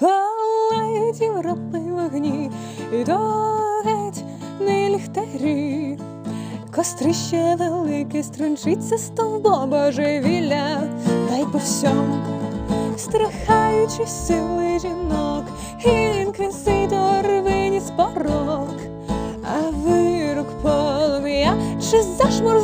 палають Європи вогні, і то не ліхтарі. Кострище велике струнчиться стовбо божевілля, та й по всьому, страхаючи сили жінок, інквізитор виніс порок, а вирок полум'я, чи зашмур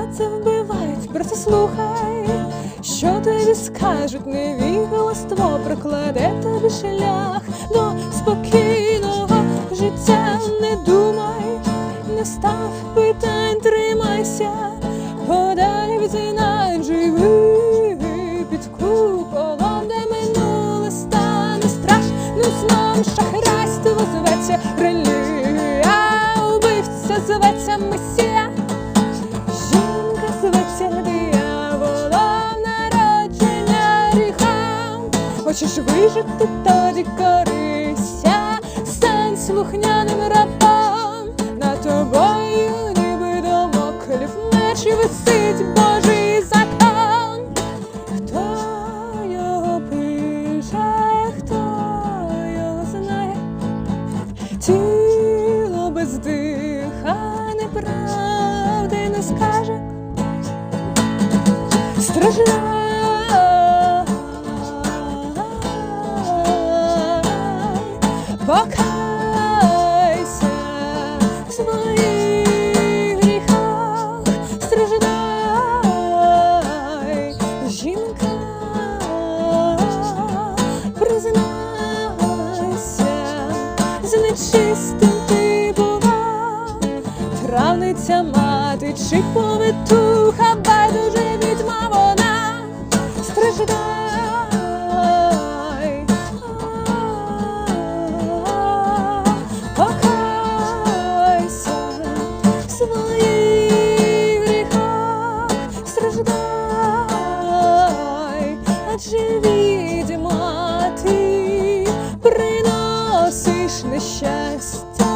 за це вбивають, просто слухай, що тобі скажуть, невігластво прокладе тобі шлях до спокійного життя. Не думай, не став питань, тримайся, подалі від знань живи під куполом, де минуле стане страшним сном, шахрайство зветься релігія, убивця зветься месія. Хочеш вижити, тоді корися, стань слухняним рабом. На тобою ніби домоклів меч і висить Божий закон. Хто його пише, хто його знає? Тіло без диха неправди не скаже. Страждай, покайся. В своїх гріхах, страждай, жінка, признайся, з нечистим ти була, травниця мати чи повитуха, байдуже відьма вона. Страждай. Адже відьма ти приносиш нещастя.